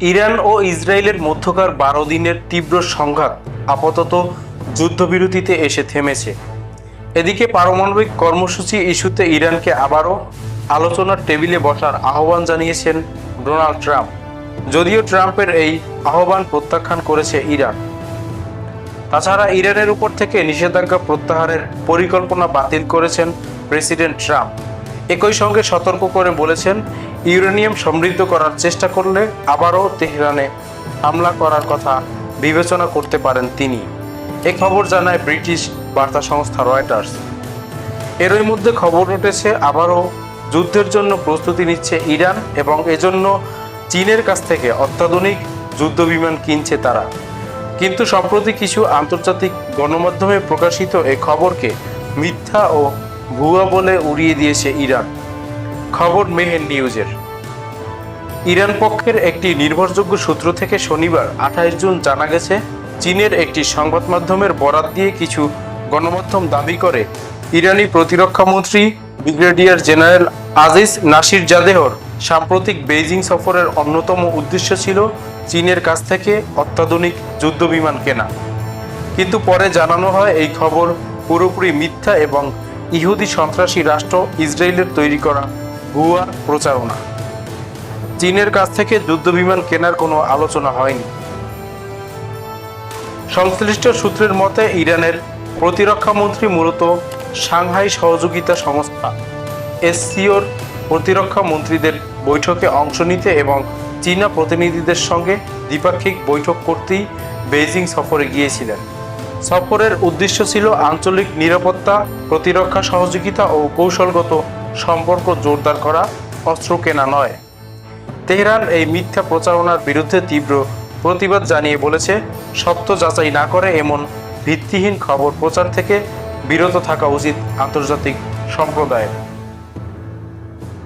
Iran ও ইসরায়েলের মধ্যকার বারো দিনের তীব্র সংঘাত আপাতত যুদ্ধবিরতিতে এসে থেমেছে। এদিকে পারমাণবিক কর্মসূচি ইস্যুতে ইরানকে আবারও আলোচনার টেবিলে বসার আহ্বান জানিয়েছেন ডোনাল্ড ট্রাম্প। যদিও ট্রাম্পের এই আহ্বান প্রত্যাখ্যান করেছে ইরান। তাছাড়া ইরানের উপর থেকে নিষেধাজ্ঞা প্রত্যাহারের পরিকল্পনা বাতিল করেছেন প্রেসিডেন্ট ট্রাম্প। একই সঙ্গে সতর্ক করে বলেছেন ইউরেনিয়াম সমৃদ্ধ করার চেষ্টা করলে আবারও তেহরানে হামলা করার কথা বিবেচনা করতে পারেন তিনি। এ খবর জানায় ব্রিটিশ বার্তা সংস্থা রয়টার্স। এরই মধ্যে খবর উঠেছে, আবারও যুদ্ধের জন্য প্রস্তুতি নিচ্ছে ইরান এবং এজন্য চীনের কাছ থেকে অত্যাধুনিক যুদ্ধবিমান কিনছে তারা। কিন্তু সম্প্রতি কিছু আন্তর্জাতিক গণমাধ্যমে প্রকাশিত এ খবরকে মিথ্যা ও ভুয়া বলে উড়িয়ে দিয়েছে ইরান। খবর মেহের নিউজের। ইরান পক্ষের একটি নির্ভরযোগ্য সূত্র থেকে শনিবার আঠাশ জুন জানা গেছে, চীনের একটি সংবাদ মাধ্যমের বরাত দিয়ে কিছু গণমাধ্যম দাবি করে, ইরানি প্রতিরক্ষা মন্ত্রী ব্রিগেডিয়ার জেনারেল আজিজ নাসির জাদেহর সাম্প্রতিক বেইজিং সফরের অন্যতম উদ্দেশ্য ছিল চীনের কাছ থেকে অত্যাধুনিক যুদ্ধবিমান কেনা। কিন্তু পরে জানানো হয় এই খবর পুরোপুরি মিথ্যা এবং ইহুদি সন্ত্রাসী রাষ্ট্র ইসরায়েলের তৈরি করা ভুয়া প্রচারণা। চীনের কাছ থেকে যুদ্ধবিমান কেনার কোনো আলোচনা হয়নি। সংশ্লিষ্ট সূত্রের মতে, ইরানের প্রতিরক্ষা মন্ত্রী মূলত সাংহাই সহযোগিতা সংস্থা এসসিওর প্রতিরক্ষা মন্ত্রীদের বৈঠকে অংশ নিতে এবং চীনা প্রতিনিধিদের সঙ্গে দ্বিপাক্ষিক বৈঠক করতেই বেইজিং সফরে গিয়েছিলেন। সফরের উদ্দেশ্য ছিল আঞ্চলিক নিরাপত্তা, প্রতিরক্ষা সহযোগিতা ও কৌশলগত সম্পর্ক জোরদার করা অস্ত্র কেনা নয়। তেহরান এই মিথ্যা প্রচারণার বিরুদ্ধে তীব্র প্রতিবাদ জানিয়ে বলেছে সত্য যাচাই না করে এমন ভিত্তিহীন খবর প্রচার থেকে বিরত থাকা উচিত আন্তর্জাতিক সম্প্রদায়ের।